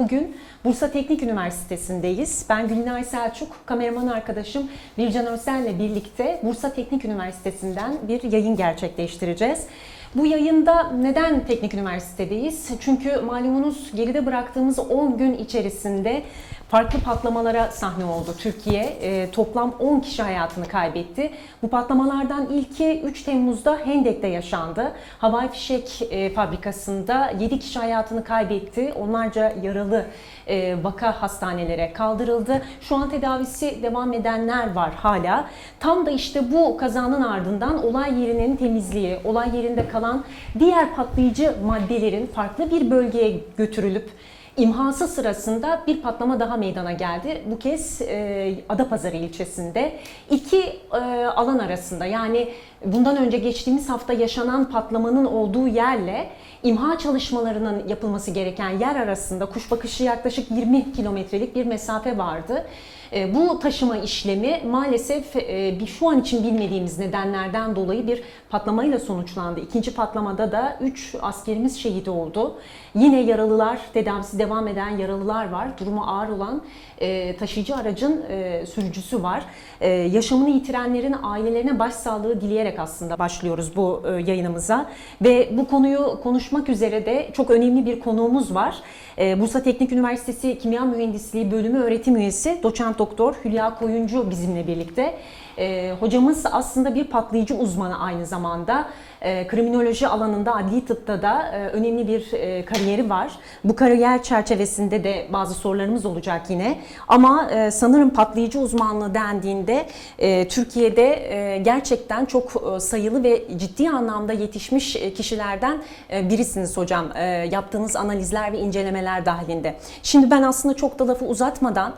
bugün Bursa Teknik Üniversitesi'ndeyiz. Ben Gülnay Selçuk, kameraman arkadaşım Bircan Örsel'le birlikte Bursa Teknik Üniversitesi'nden bir yayın gerçekleştireceğiz. Bu yayında neden Teknik Üniversite'deyiz? Çünkü malumunuz geride bıraktığımız 10 gün içerisinde farklı patlamalara sahne oldu Türkiye. E, toplam 10 kişi hayatını kaybetti. Bu patlamalardan ilki 3 Temmuz'da Hendek'te yaşandı. Havai fişek e, fabrikasında 7 kişi hayatını kaybetti. Onlarca yaralı e, vaka hastanelere kaldırıldı. Şu an tedavisi devam edenler var hala. Tam da işte bu kazanın ardından olay yerinin temizliği, olay yerinde kalan diğer patlayıcı maddelerin farklı bir bölgeye götürülüp İmhası sırasında bir patlama daha meydana geldi. Bu kez e, Adapazarı ilçesinde iki e, alan arasında yani bundan önce geçtiğimiz hafta yaşanan patlamanın olduğu yerle imha çalışmalarının yapılması gereken yer arasında kuş bakışı yaklaşık 20 kilometrelik bir mesafe vardı. E, bu taşıma işlemi maalesef e, bir şu an için bilmediğimiz nedenlerden dolayı bir patlamayla sonuçlandı. İkinci patlamada da 3 askerimiz şehit oldu. Yine yaralılar, tedavisi devam eden yaralılar var. Durumu ağır olan e, taşıyıcı aracın sürücüsü var. Yaşamını yitirenlerin ailelerine başsağlığı dileyerek aslında başlıyoruz bu yayınımıza. Ve bu konuyu konuşmak üzere de çok önemli bir konuğumuz var. Bursa Teknik Üniversitesi Kimya Mühendisliği Bölümü öğretim üyesi doçent doktor Hülya Koyuncu bizimle birlikte. E, hocamız aslında bir patlayıcı uzmanı aynı zamanda. E, kriminoloji alanında, adli tıpta da e, önemli bir e, kariyeri var. Bu kariyer çerçevesinde de bazı sorularımız olacak yine. Ama e, sanırım patlayıcı uzmanlığı dendiğinde Türkiye'de gerçekten çok sayılı ve ciddi anlamda yetişmiş kişilerden birisiniz hocam. Yaptığınız analizler ve incelemeler dahilinde. Şimdi ben aslında çok da lafı uzatmadan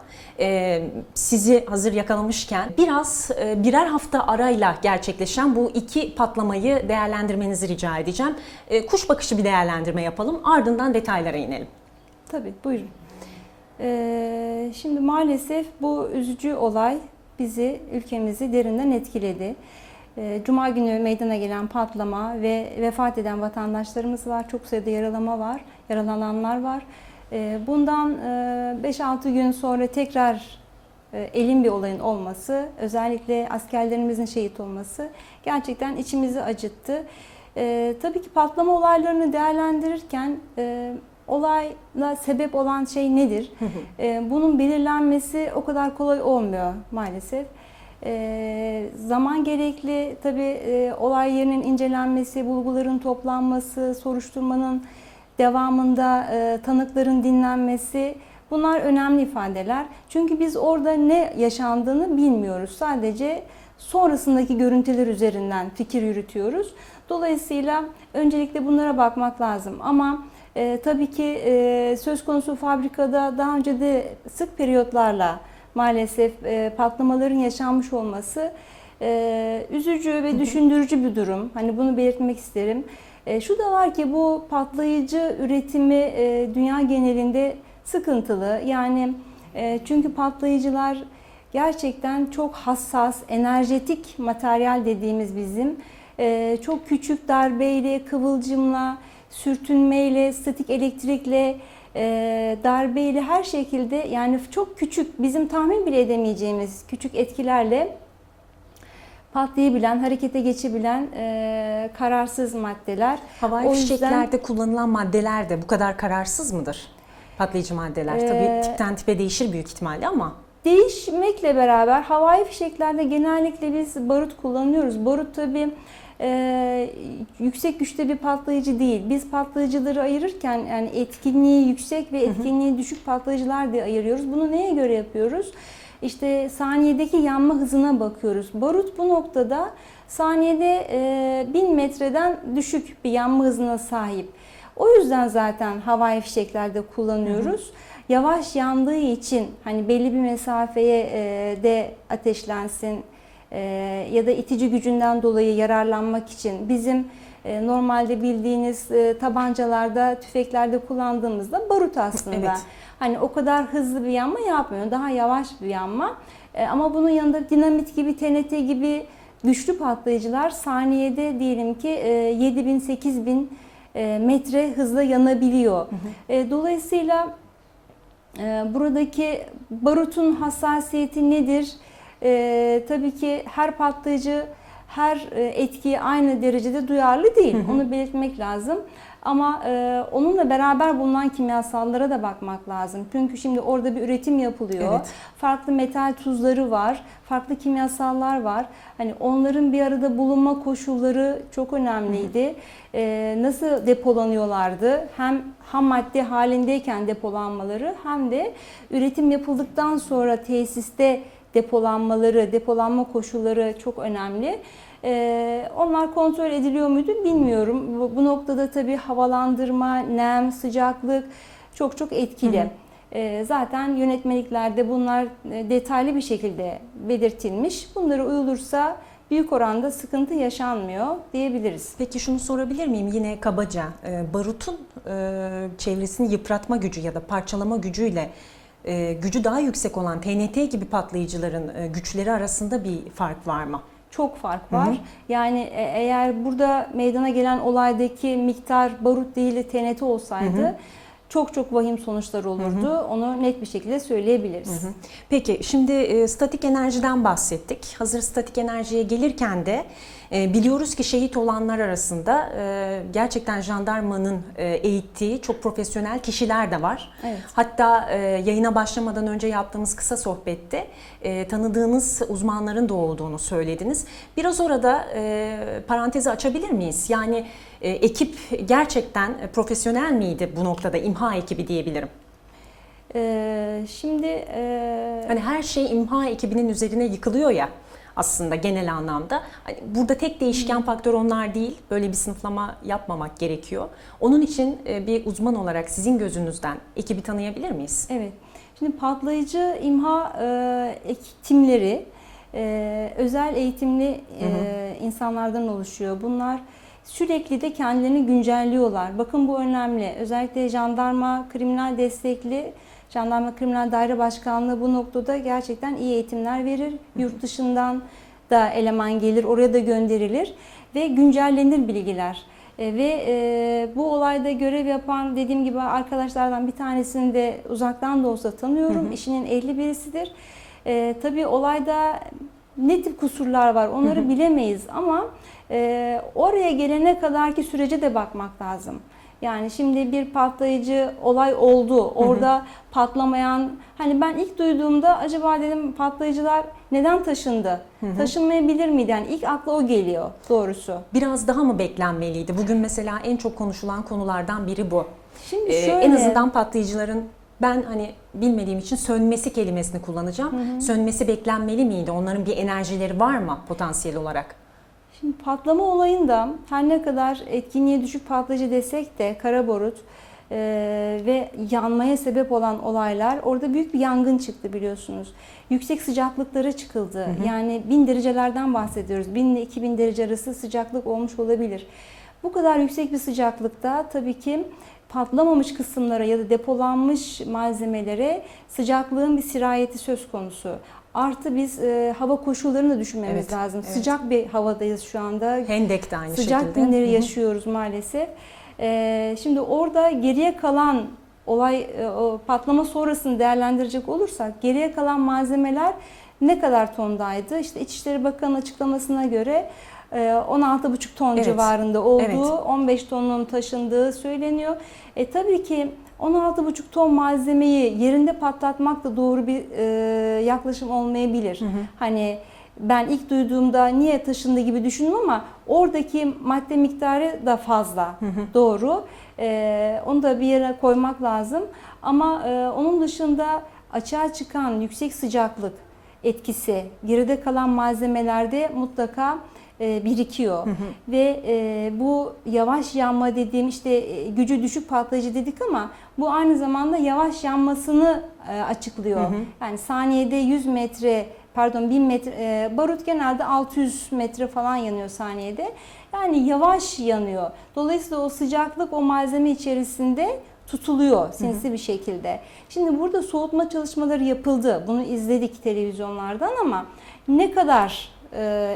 sizi hazır yakalamışken biraz birer hafta arayla gerçekleşen bu iki patlamayı değerlendirmenizi rica edeceğim. E, kuş bakışı bir değerlendirme yapalım ardından detaylara inelim. Tabii buyurun. Ee, şimdi maalesef bu üzücü olay bizi, ülkemizi derinden etkiledi. Ee, Cuma günü meydana gelen patlama ve vefat eden vatandaşlarımız var. Çok sayıda yaralama var, yaralananlar var. Ee, bundan 5-6 gün sonra tekrar e, elin bir olayın olması, özellikle askerlerimizin şehit olması gerçekten içimizi acıttı. Ee, tabii ki patlama olaylarını değerlendirirken e, olayla sebep olan şey nedir? Ee, bunun belirlenmesi o kadar kolay olmuyor maalesef. zaman gerekli tabii e, olay yerinin incelenmesi, bulguların toplanması, soruşturmanın devamında e, tanıkların dinlenmesi bunlar önemli ifadeler. Çünkü biz orada ne yaşandığını bilmiyoruz. Sadece sonrasındaki görüntüler üzerinden fikir yürütüyoruz. Dolayısıyla öncelikle bunlara bakmak lazım. Ama e, tabii ki e, söz konusu fabrikada daha önce de sık periyotlarla maalesef e, patlamaların yaşanmış olması e, üzücü ve düşündürücü bir durum. Hani bunu belirtmek isterim. E, şu da var ki bu patlayıcı üretimi e, dünya genelinde sıkıntılı. Yani e, çünkü patlayıcılar gerçekten çok hassas, enerjetik materyal dediğimiz bizim e, çok küçük darbeyle, kıvılcımla, sürtünmeyle, statik elektrikle, e, darbeyle her şekilde yani çok küçük bizim tahmin bile edemeyeceğimiz küçük etkilerle patlayabilen, harekete geçebilen e, kararsız maddeler. Havai O fişeklerde yüzden- kullanılan maddeler de bu kadar kararsız mıdır? Patlayıcı maddeler. Ee, Tabii tipten tipe değişir büyük ihtimalle ama. Değişmekle beraber havai fişeklerde genellikle biz barut kullanıyoruz. Barut tabii e, yüksek güçte bir patlayıcı değil. Biz patlayıcıları ayırırken yani etkinliği yüksek ve etkinliği düşük patlayıcılar diye ayırıyoruz. Bunu neye göre yapıyoruz? İşte saniyedeki yanma hızına bakıyoruz. Barut bu noktada saniyede e, 1000 metreden düşük bir yanma hızına sahip. O yüzden zaten havai fişeklerde kullanıyoruz. Yavaş yandığı için hani belli bir mesafeye e, de ateşlensin e, ya da itici gücünden dolayı yararlanmak için bizim e, normalde bildiğiniz e, tabancalarda, tüfeklerde kullandığımızda barut aslında. Evet. Hani o kadar hızlı bir yanma yapmıyor. Daha yavaş bir yanma. E, ama bunun yanında dinamit gibi, TNT gibi güçlü patlayıcılar saniyede diyelim ki e, 7000 8000 e, metre hızla yanabiliyor. E, dolayısıyla Ee, Buradaki barutun hassasiyeti nedir? Tabii ki her patlayıcı her e, etkiye aynı derecede duyarlı değil. Onu belirtmek lazım. Ama e, onunla beraber bulunan kimyasallara da bakmak lazım. Çünkü şimdi orada bir üretim yapılıyor. Evet. Farklı metal tuzları var, farklı kimyasallar var. Hani onların bir arada bulunma koşulları çok önemliydi. Ee, nasıl depolanıyorlardı? Hem ham madde halindeyken depolanmaları hem de üretim yapıldıktan sonra tesiste depolanmaları, depolanma koşulları çok önemli. Ee, onlar kontrol ediliyor muydu bilmiyorum. Bu, bu noktada tabii havalandırma, nem, sıcaklık çok çok etkili. Ee, zaten yönetmeliklerde bunlar e, detaylı bir şekilde belirtilmiş. Bunlara uyulursa büyük oranda sıkıntı yaşanmıyor diyebiliriz. Peki şunu sorabilir miyim yine kabaca e, barutun e, çevresini yıpratma gücü ya da parçalama gücüyle e, gücü daha yüksek olan TNT gibi patlayıcıların e, güçleri arasında bir fark var mı? Çok fark Hı hı. var. Yani e- eğer burada meydana gelen olaydaki miktar barut değil de TNT olsaydı Hı hı. Çok çok vahim sonuçlar olurdu. Onu net bir şekilde söyleyebiliriz. Peki şimdi e, statik enerjiden bahsettik. Hazır statik enerjiye gelirken de e, biliyoruz ki şehit olanlar arasında e, gerçekten jandarmanın e, eğittiği çok profesyonel kişiler de var. Evet. Hatta e, yayına başlamadan önce yaptığımız kısa sohbette e, tanıdığınız uzmanların da olduğunu söylediniz. Biraz orada e, parantezi açabilir miyiz? Yani e, ekip gerçekten profesyonel miydi bu noktada imha ekibi diyebilirim. Ee, şimdi e, Hani her şey imha ekibinin üzerine yıkılıyor ya aslında genel anlamda. Hani burada tek değişken faktör onlar değil. Böyle bir sınıflama yapmamak gerekiyor. Onun için e, bir uzman olarak sizin gözünüzden ekibi tanıyabilir miyiz? Evet. Şimdi patlayıcı imha e, eğitimleri e, özel eğitimli e, insanlardan oluşuyor. Bunlar sürekli de kendilerini güncelliyorlar. Bakın bu önemli. Özellikle jandarma kriminal destekli Jandarma Kriminal Daire Başkanlığı bu noktada gerçekten iyi eğitimler verir. Yurt dışından da eleman gelir, oraya da gönderilir ve güncellenir bilgiler. E, ve e, bu olayda görev yapan dediğim gibi arkadaşlardan bir tanesini de uzaktan da olsa tanıyorum. İşinin ehli birisidir. E, tabii olayda ne tip kusurlar var onları bilemeyiz ama e, oraya gelene kadarki sürece de bakmak lazım. Yani şimdi bir patlayıcı olay oldu. Orada patlamayan hani ben ilk duyduğumda acaba dedim patlayıcılar neden taşındı? Taşınmayabilir miydi? Yani ilk akla o geliyor doğrusu. Biraz daha mı beklenmeliydi? Bugün mesela en çok konuşulan konulardan biri bu. Şimdi Ee, şöyle en azından patlayıcıların ben hani bilmediğim için sönmesi kelimesini kullanacağım. Sönmesi beklenmeli miydi? Onların bir enerjileri var mı potansiyel olarak? Şimdi patlama olayında her ne kadar etkinliğe düşük patlayıcı desek de kara barut e, ve yanmaya sebep olan olaylar orada büyük bir yangın çıktı biliyorsunuz. Yüksek sıcaklıklara çıkıldı. Yani 1000 derecelerden bahsediyoruz. 1000 ile 2000 derece arası sıcaklık olmuş olabilir. Bu kadar yüksek bir sıcaklıkta tabii ki patlamamış kısımlara ya da depolanmış malzemelere sıcaklığın bir sirayeti söz konusu. Artı biz e, hava koşullarını da düşünmemiz Evet, lazım. evet. Sıcak bir havadayız şu anda. Hendek de aynı Sıcak şekilde. günleri Hı hı. yaşıyoruz maalesef. E, şimdi orada geriye kalan olay e, o patlama sonrasını değerlendirecek olursak geriye kalan malzemeler ne kadar tondaydı? İşte İçişleri Bakanı'nın açıklamasına göre 16,5 ton Evet. civarında olduğu, Evet. 15 tonun taşındığı söyleniyor. E tabii ki 16,5 ton malzemeyi yerinde patlatmak da doğru bir e, yaklaşım olmayabilir. Hani ben ilk duyduğumda niye taşındı gibi düşündüm ama oradaki madde miktarı da fazla. Doğru. E, onu da bir yere koymak lazım. Ama e, onun dışında açığa çıkan yüksek sıcaklık etkisi geride kalan malzemelerde mutlaka e, birikiyor. Ve e, bu yavaş yanma dediğim işte e, gücü düşük patlayıcı dedik ama bu aynı zamanda yavaş yanmasını açıklıyor. Yani saniyede 100 metre pardon 1000 metre e, barut genelde 600 metre falan yanıyor saniyede. Yani yavaş yanıyor. Dolayısıyla o sıcaklık o malzeme içerisinde tutuluyor sinsi bir şekilde. Şimdi burada soğutma çalışmaları yapıldı. Bunu izledik televizyonlardan ama ne kadar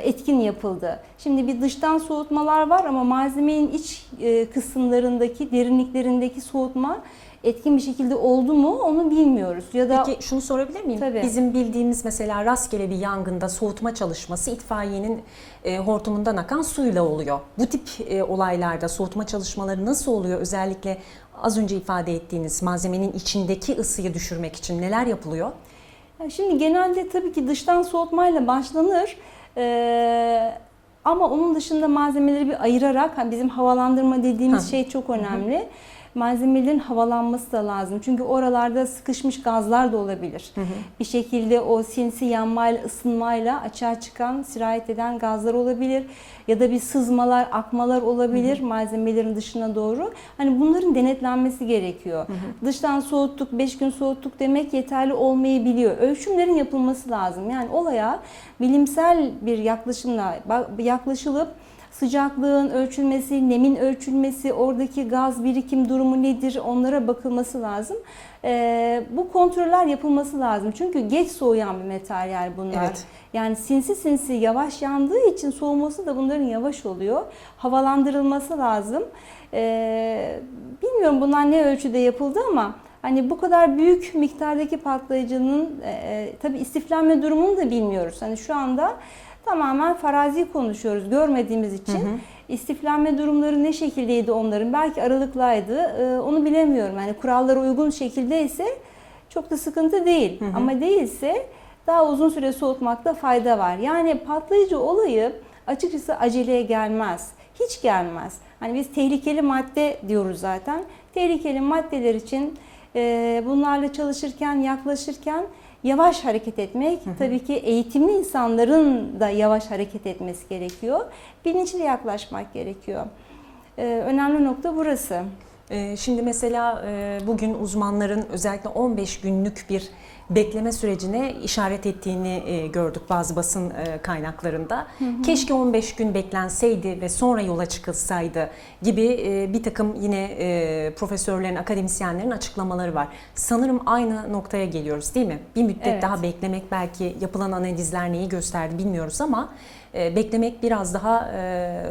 etkin yapıldı. Şimdi bir dıştan soğutmalar var ama malzemenin iç e, kısımlarındaki, derinliklerindeki soğutma etkin bir şekilde oldu mu onu bilmiyoruz. Ya da Peki şunu sorabilir miyim? Tabii. Bizim bildiğimiz mesela rastgele bir yangında soğutma çalışması itfaiyenin e, hortumundan akan suyla oluyor. Bu tip e, olaylarda soğutma çalışmaları nasıl oluyor? Özellikle az önce ifade ettiğiniz malzemenin içindeki ısıyı düşürmek için neler yapılıyor? Ya Şimdi genelde tabii ki dıştan soğutmayla başlanır. Ee, ama onun dışında malzemeleri bir ayırarak hani bizim havalandırma dediğimiz Ha. şey çok önemli. Malzemelerin havalanması da lazım. Çünkü oralarda sıkışmış gazlar da olabilir. Bir şekilde o sinsi yanmayla, ısınmayla açığa çıkan, sirayet eden gazlar olabilir. Ya da bir sızmalar, akmalar olabilir malzemelerin dışına doğru. Hani bunların denetlenmesi gerekiyor. Dıştan soğuttuk, 5 gün soğuttuk demek yeterli olmayabiliyor. Ölçümlerin yapılması lazım. Yani olaya bilimsel bir yaklaşımla yaklaşılıp sıcaklığın ölçülmesi, nemin ölçülmesi, oradaki gaz birikim durumu nedir onlara bakılması lazım. Ee, bu kontroller yapılması lazım. Çünkü geç soğuyan bir materyal bunlar. Evet. Yani sinsi sinsi yavaş yandığı için soğuması da bunların yavaş oluyor. Havalandırılması lazım. Ee, bilmiyorum bunlar ne ölçüde yapıldı ama hani bu kadar büyük miktardaki patlayıcının e, tabii istiflenme durumunu da bilmiyoruz. Hani şu anda tamamen farazi konuşuyoruz görmediğimiz için. İstiflenme durumları ne şekildeydi onların? Belki aralıklaydı. Ee, onu bilemiyorum. Yani kurallara uygun şekildeyse çok da sıkıntı değil. Ama değilse daha uzun süre soğutmakta fayda var. Yani patlayıcı olayı açıkçası aceleye gelmez. Hiç gelmez. Hani biz tehlikeli madde diyoruz zaten. Tehlikeli maddeler için e, bunlarla çalışırken, yaklaşırken yavaş hareket etmek, tabii ki eğitimli insanların da yavaş hareket etmesi gerekiyor. Bilinçli yaklaşmak gerekiyor. E, önemli nokta burası. Ee, Şimdi mesela e, bugün uzmanların özellikle 15 günlük bir bekleme sürecine işaret ettiğini e, gördük bazı basın e, kaynaklarında. Keşke 15 gün beklenseydi ve sonra yola çıkılsaydı gibi bir takım yine profesörlerin, akademisyenlerin açıklamaları var. Sanırım aynı noktaya geliyoruz değil mi? Bir müddet Evet. daha beklemek belki yapılan analizler neyi gösterdi bilmiyoruz ama beklemek biraz daha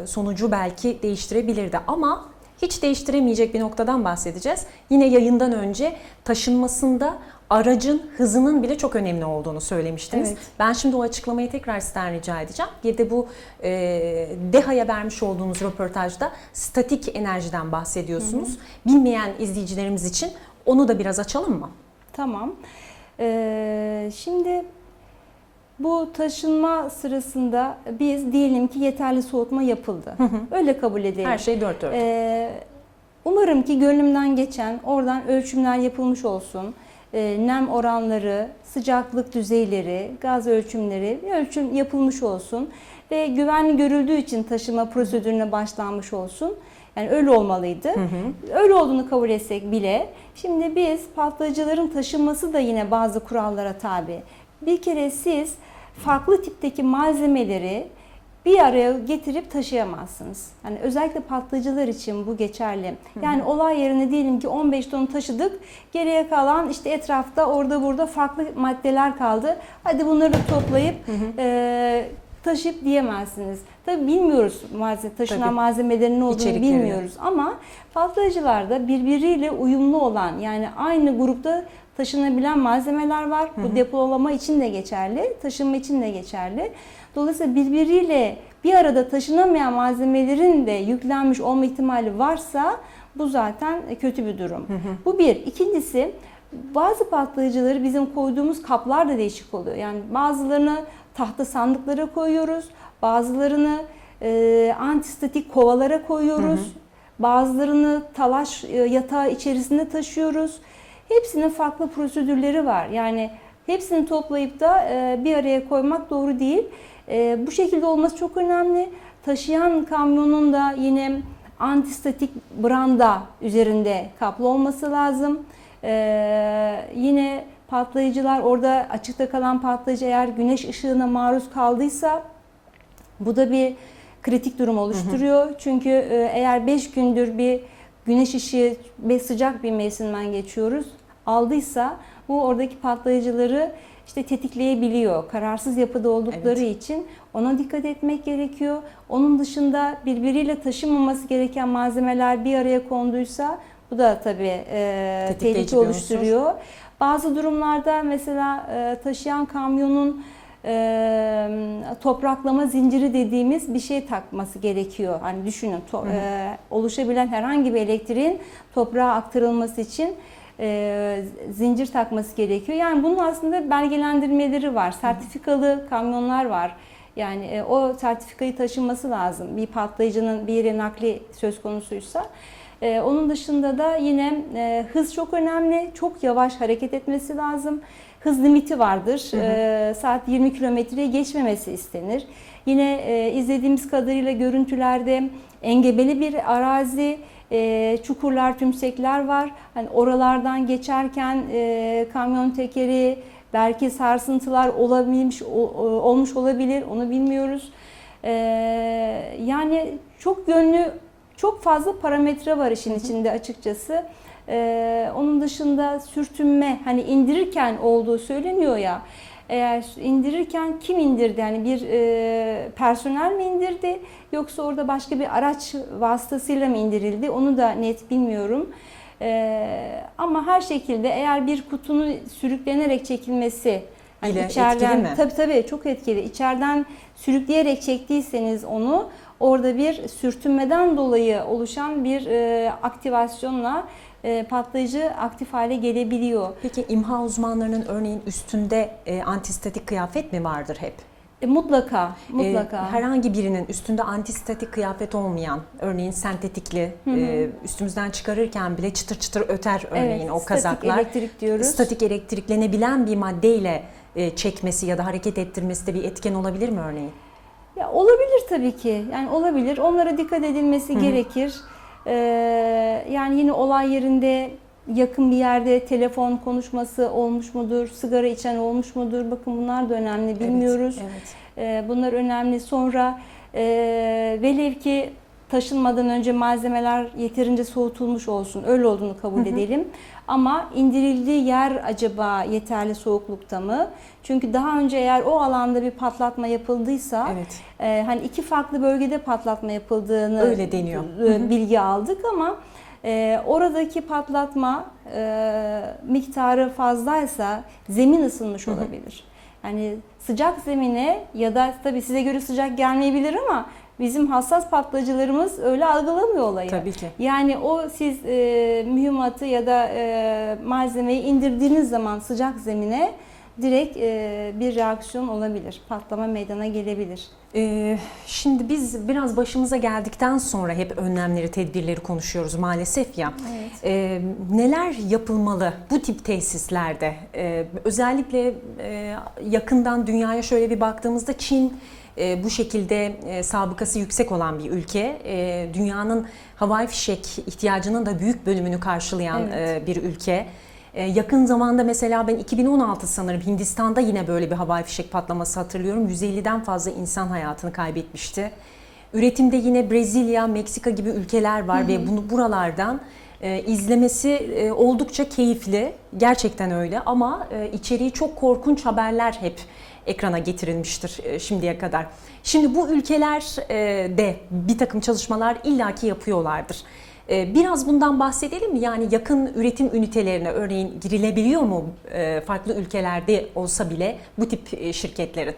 sonucu belki değiştirebilirdi ama hiç değiştiremeyecek bir noktadan bahsedeceğiz. Yine yayından önce taşınmasında aracın hızının bile çok önemli olduğunu söylemiştiniz. Evet. Ben şimdi o açıklamayı tekrar sizden rica edeceğim. Bir de bu e, DEHA'ya vermiş olduğunuz röportajda statik enerjiden bahsediyorsunuz. Bilmeyen izleyicilerimiz için onu da biraz açalım mı? Tamam. Ee, şimdi bu taşınma sırasında biz diyelim ki yeterli soğutma yapıldı. Öyle kabul edelim. Her şey dört dört. Ee, umarım ki gönlümden geçen oradan ölçümler yapılmış olsun. Ee, nem oranları, sıcaklık düzeyleri, gaz ölçümleri bir ölçüm yapılmış olsun. Ve güvenli görüldüğü için taşıma prosedürüne başlanmış olsun. Yani öyle olmalıydı. Öyle olduğunu kabul etsek bile şimdi biz patlayıcıların taşınması da yine bazı kurallara tabi. Bir kere siz farklı tipteki malzemeleri bir araya getirip taşıyamazsınız. Yani özellikle patlayıcılar için bu geçerli. Yani olay yerine diyelim ki 15 ton taşıdık. Geriye kalan işte etrafta orada burada farklı maddeler kaldı. Hadi bunları da toplayıp e, taşıyıp diyemezsiniz. Tabii bilmiyoruz malzeme, taşınan Tabii. malzemelerin ne olduğunu bilmiyoruz ama patlayıcılarda birbiriyle uyumlu olan yani aynı grupta taşınabilen malzemeler var. Bu depolama için de geçerli, taşınma için de geçerli. Dolayısıyla birbiriyle bir arada taşınamayan malzemelerin de yüklenmiş olma ihtimali varsa bu zaten kötü bir durum. Bu bir. İkincisi bazı patlayıcıları bizim koyduğumuz kaplar da değişik oluyor. Yani bazılarını tahta sandıklara koyuyoruz, bazılarını e, antistatik kovalara koyuyoruz, bazılarını talaş e, yatağı içerisinde taşıyoruz. Hepsinin farklı prosedürleri var. Yani hepsini toplayıp da e, bir araya koymak doğru değil. E, bu şekilde olması çok önemli. Taşıyan kamyonun da yine antistatik branda üzerinde kaplı olması lazım. E, yine patlayıcılar orada açıkta kalan patlayıcı eğer güneş ışığına maruz kaldıysa bu da bir kritik durum oluşturuyor. Çünkü e, eğer 5 gündür bir güneş ışığı ve sıcak bir mevsimden geçiyoruz aldıysa bu oradaki patlayıcıları işte tetikleyebiliyor. Kararsız yapıda oldukları için ona dikkat etmek gerekiyor. Onun dışında birbiriyle taşınmaması gereken malzemeler bir araya konduysa bu da tabii e, tehlike oluşturuyor. Bazı durumlarda mesela e, taşıyan kamyonun topraklama zinciri dediğimiz bir şey takması gerekiyor. Hani düşünün to- e, oluşabilen herhangi bir elektriğin toprağa aktarılması için e, zincir takması gerekiyor. Yani bunun aslında belgelendirmeleri var. Sertifikalı kamyonlar var. Yani e, o sertifikayı taşınması lazım. Bir patlayıcının bir yere nakli söz konusuysa. E, onun dışında da yine e, hız çok önemli. Çok yavaş hareket etmesi lazım. Hız limiti vardır. E, saat 20 kilometreye geçmemesi istenir. Yine e, izlediğimiz kadarıyla görüntülerde engebeli bir arazi, e, çukurlar, tümsekler var. Hani oralardan geçerken e, kamyon tekeri, belki sarsıntılar olabilmiş olmuş olabilir. Onu bilmiyoruz. E, yani çok yönlü, çok fazla parametre var işin içinde açıkçası. E, onun dışında sürtünme, hani indirirken olduğu söyleniyor ya. Eğer indirirken kim indirdi? Yani bir e, personel mi indirdi yoksa orada başka bir araç vasıtasıyla mı indirildi? Onu da net bilmiyorum. E, ama her şekilde eğer bir kutunun sürüklenerek çekilmesi hani Bile etkili mi? Tabii tabii çok etkili. İçeriden sürükleyerek çektiyseniz onu orada bir sürtünmeden dolayı oluşan bir e, aktivasyonla e, patlayıcı aktif hale gelebiliyor. Peki imha uzmanlarının örneğin üstünde e, antistatik kıyafet mi vardır hep? E, mutlaka, E, mutlaka. herhangi birinin üstünde antistatik kıyafet olmayan, örneğin sentetikli, e, üstümüzden çıkarırken bile çıtır çıtır öter örneğin evet, o statik kazaklar. elektrik diyoruz. Statik elektriklenebilen bir maddeyle e, çekmesi ya da hareket ettirmesi de bir etken olabilir mi örneğin? Ya olabilir tabii ki. Yani olabilir. Onlara dikkat edilmesi gerekir. Ee, yani yine olay yerinde yakın bir yerde telefon konuşması olmuş mudur? Sigara içen olmuş mudur? Bakın bunlar da önemli. Bilmiyoruz. Evet. evet. Ee, bunlar önemli. Sonra e, velev ki taşınmadan önce malzemeler yeterince soğutulmuş olsun. Öyle olduğunu kabul edelim. Ama indirildiği yer acaba yeterli soğuklukta mı? Çünkü daha önce eğer o alanda bir patlatma yapıldıysa Evet. e, hani iki farklı bölgede patlatma yapıldığını Öyle deniyor. e, bilgi aldık ama e, oradaki patlatma e, miktarı fazlaysa zemin ısınmış olabilir. Yani sıcak zemine ya da tabii size göre sıcak gelmeyebilir ama bizim hassas patlayıcılarımız öyle algılamıyor olayı. Tabii ki. Yani o siz e, mühimmatı ya da e, malzemeyi indirdiğiniz zaman sıcak zemine direkt e, bir reaksiyon olabilir. Patlama meydana gelebilir. Ee, şimdi biz biraz başımıza geldikten sonra hep önlemleri, tedbirleri konuşuyoruz maalesef ya. Evet. Ee, neler yapılmalı bu tip tesislerde? Ee, özellikle e, yakından dünyaya şöyle bir baktığımızda Çin e, bu şekilde e, sabıkası yüksek olan bir ülke. E, dünyanın havai fişek ihtiyacının da büyük bölümünü karşılayan Evet. e, bir ülke. E, yakın zamanda mesela ben 2016 sanırım Hindistan'da yine böyle bir havai fişek patlaması hatırlıyorum. 150'den fazla insan hayatını kaybetmişti. Üretimde yine Brezilya, Meksika gibi ülkeler var ve bunu buralardan e, izlemesi e, oldukça keyifli. Gerçekten öyle ama e, içeriği çok korkunç haberler hep ekrana getirilmiştir e, şimdiye kadar. Şimdi bu ülkeler e, de bir takım çalışmalar illaki yapıyorlardır. E, Biraz bundan bahsedelim mi? Yani yakın üretim ünitelerine örneğin girilebiliyor mu farklı ülkelerde olsa bile bu tip şirketlerin?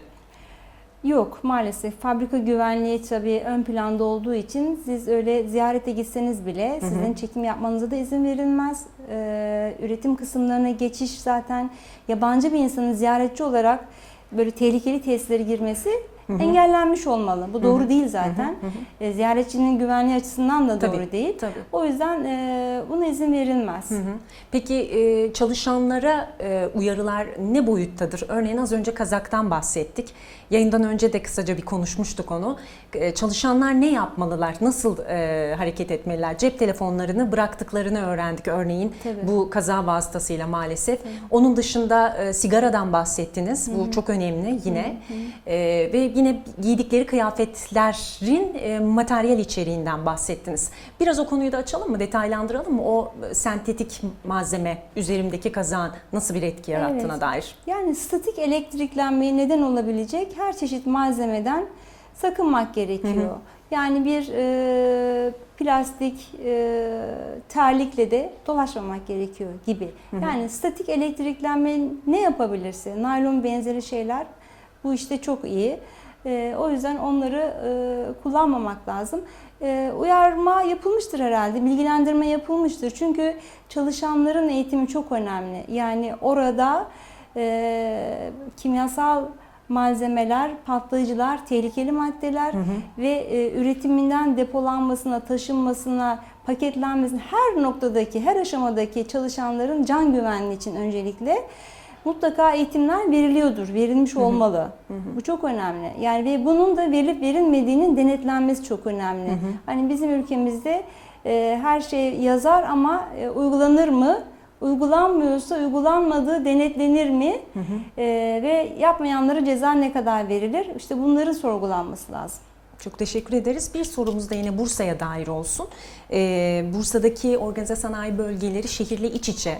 Yok maalesef fabrika güvenliği tabii ön planda olduğu için siz öyle ziyarete gitseniz bile sizin çekim yapmanıza da izin verilmez. Ee, üretim kısımlarına geçiş zaten yabancı bir insanın ziyaretçi olarak böyle tehlikeli tesislere girmesi engellenmiş olmalı. Bu doğru değil zaten. Ee, ziyaretçinin güvenliği açısından da Tabii, doğru değil. tabii. O yüzden e, buna izin verilmez. Peki e, çalışanlara e, uyarılar ne boyuttadır? Örneğin az önce kazaktan bahsettik. Yayından önce de kısaca bir konuşmuştuk onu. E, Çalışanlar ne yapmalılar? Nasıl e, hareket etmeliler? Cep telefonlarını bıraktıklarını öğrendik örneğin Tabii. bu kaza vasıtasıyla maalesef. Onun dışında e, sigaradan bahsettiniz. Bu çok önemli yine. E, Ve yine giydikleri kıyafetlerin e, materyal içeriğinden bahsettiniz. Biraz o konuyu da açalım mı, detaylandıralım mı? O e, sentetik malzeme üzerimdeki kazağın nasıl bir etki yarattığına Evet. dair. Yani statik elektriklenmeye neden olabilecek her çeşit malzemeden sakınmak gerekiyor. Yani bir e, plastik e, terlikle de dolaşmamak gerekiyor gibi. Yani statik elektriklenme ne yapabilirse, naylon benzeri şeyler bu işte çok iyi. E, o yüzden onları e, kullanmamak lazım. E, uyarma yapılmıştır herhalde, bilgilendirme yapılmıştır. Çünkü çalışanların eğitimi çok önemli. Yani orada e, kimyasal malzemeler, patlayıcılar, tehlikeli maddeler ve e, üretiminden depolanmasına, taşınmasına, paketlenmesine her noktadaki, her aşamadaki çalışanların can güvenliği için öncelikle mutlaka eğitimler veriliyordur, verilmiş olmalı. Bu çok önemli. Yani ve bunun da verilip verilmediğinin denetlenmesi çok önemli. Hani bizim ülkemizde e, her şey yazar ama e, uygulanır mı? Uygulanmıyorsa uygulanmadığı denetlenir mi? E, ve yapmayanlara ceza ne kadar verilir? İşte bunların sorgulanması lazım. Çok teşekkür ederiz. Bir sorumuz da yine Bursa'ya dair olsun. Ee, Bursa'daki organize sanayi bölgeleri şehirle iç içe.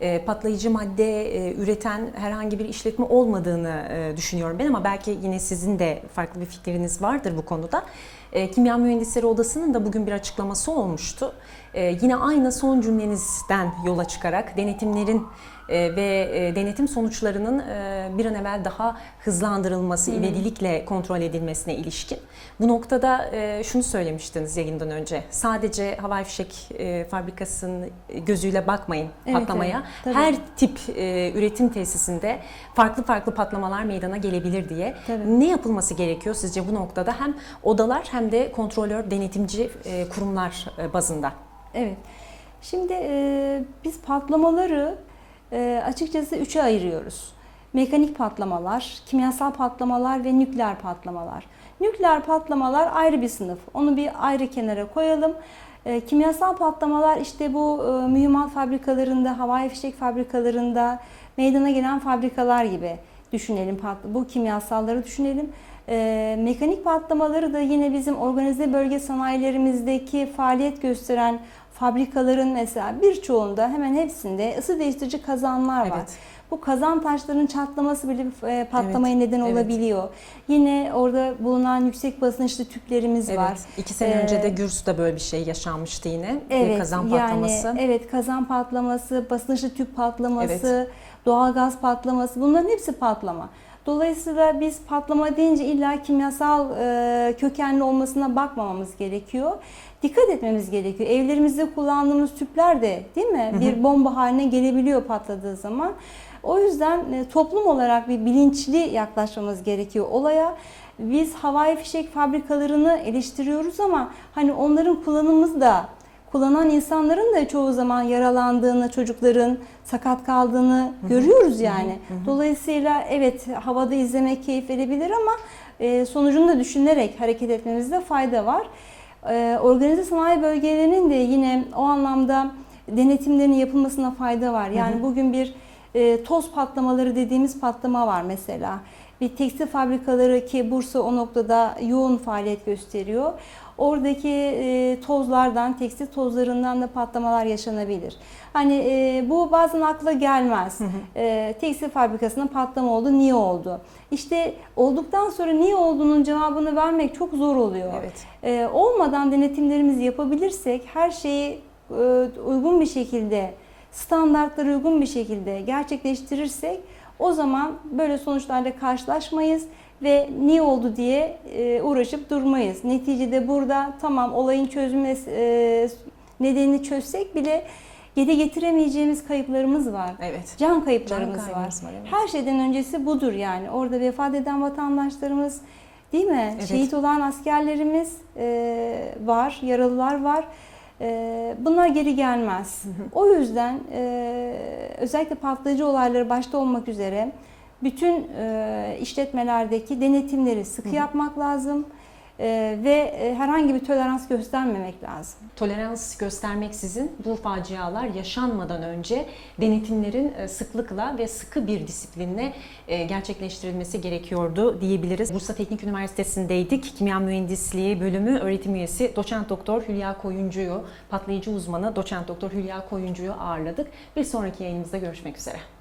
Ee, patlayıcı madde e, üreten herhangi bir işletme olmadığını e, düşünüyorum ben ama belki yine sizin de farklı bir fikriniz vardır bu konuda. E, Kimya Mühendisleri Odası'nın da bugün bir açıklaması olmuştu. E, yine aynı son cümlenizden yola çıkarak denetimlerin e, ve e, denetim sonuçlarının e, bir an evvel daha hızlandırılması, ivedilikle kontrol edilmesine ilişkin. Bu noktada e, şunu söylemiştiniz yayından önce. Sadece havai fişek e, fabrikasının gözüyle bakmayın Evet, patlamaya. evet, tabii. Her tip e, üretim tesisinde farklı farklı patlamalar meydana gelebilir diye. Tabii. Ne yapılması gerekiyor sizce bu noktada hem odalar hem de kontrolör, denetimci e, kurumlar e, bazında? Evet. Şimdi e, biz patlamaları açıkçası üçe ayırıyoruz. Mekanik patlamalar, kimyasal patlamalar ve nükleer patlamalar. Nükleer patlamalar ayrı bir sınıf. Onu bir ayrı kenara koyalım. Kimyasal patlamalar işte bu e, mühimmat fabrikalarında, havai fişek fabrikalarında meydana gelen fabrikalar gibi düşünelim. Bu kimyasalları düşünelim. E, mekanik patlamaları da yine bizim organize bölge sanayilerimizdeki faaliyet gösteren fabrikaların mesela birçoğunda hemen hepsinde ısı değiştirici kazanlar var. Evet. Bu kazan taşlarının çatlaması bile e, patlamaya Evet, neden evet. olabiliyor. Yine orada bulunan yüksek basınçlı tüplerimiz var. Evet. İki sene Ee, önce de Gürs'te böyle bir şey yaşanmıştı yine. Bir Evet, kazan patlaması. Yani, evet kazan patlaması, basınçlı tüp patlaması, doğalgaz patlaması bunların hepsi patlama. Dolayısıyla biz patlama deyince illa kimyasal e, kökenli olmasına bakmamamız gerekiyor. Dikkat etmemiz gerekiyor. Evlerimizde kullandığımız tüpler de değil mi? Bir bomba haline gelebiliyor patladığı zaman. O yüzden e, toplum olarak bir bilinçli yaklaşmamız gerekiyor olaya. Biz havai fişek fabrikalarını eleştiriyoruz ama hani onların kullanımımız da kullanan insanların da çoğu zaman yaralandığını, çocukların sakat kaldığını görüyoruz yani. Dolayısıyla evet havada izlemek keyif verebilir ama e, sonucunu da düşünerek hareket etmemizde fayda var. E, Organize sanayi bölgelerinin de yine o anlamda denetimlerin yapılmasına fayda var. Yani bugün bir e, toz patlamaları dediğimiz patlama var mesela. Bir tekstil fabrikaları ki Bursa o noktada yoğun faaliyet gösteriyor. Oradaki e, tozlardan, tekstil tozlarından da patlamalar yaşanabilir. Hani e, bu bazen akla gelmez. E, tekstil fabrikasında patlama oldu, niye oldu? İşte olduktan sonra niye olduğunun cevabını vermek çok zor oluyor. Evet. E, olmadan denetimlerimizi yapabilirsek her şeyi e, uygun bir şekilde, standartlara uygun bir şekilde gerçekleştirirsek o zaman böyle sonuçlarla karşılaşmayız ve niye oldu diye e, uğraşıp durmayız. Neticede burada tamam olayın çözümü e, nedenini çözsek bile geri getiremeyeceğimiz kayıplarımız var. Evet. Can kayıplarımız Can var. var, evet. Her şeyden öncesi budur yani. Orada vefat eden vatandaşlarımız değil mi? Evet. Şehit olan askerlerimiz e, var, yaralılar var. E, bunlar geri gelmez. O yüzden e, özellikle patlayıcı olayları başta olmak üzere bütün e, işletmelerdeki denetimleri sıkı yapmak lazım. e, ve e, herhangi bir tolerans göstermemek lazım. Tolerans göstermeksizin bu facialar yaşanmadan önce denetimlerin e, sıklıkla ve sıkı bir disiplinle e, gerçekleştirilmesi gerekiyordu diyebiliriz. Bursa Teknik Üniversitesi'ndeydik. Kimya Mühendisliği bölümü öğretim üyesi doçent doktor Hülya Koyuncu'yu, patlayıcı uzmanı doçent doktor Hülya Koyuncu'yu ağırladık. Bir sonraki yayınımızda görüşmek üzere.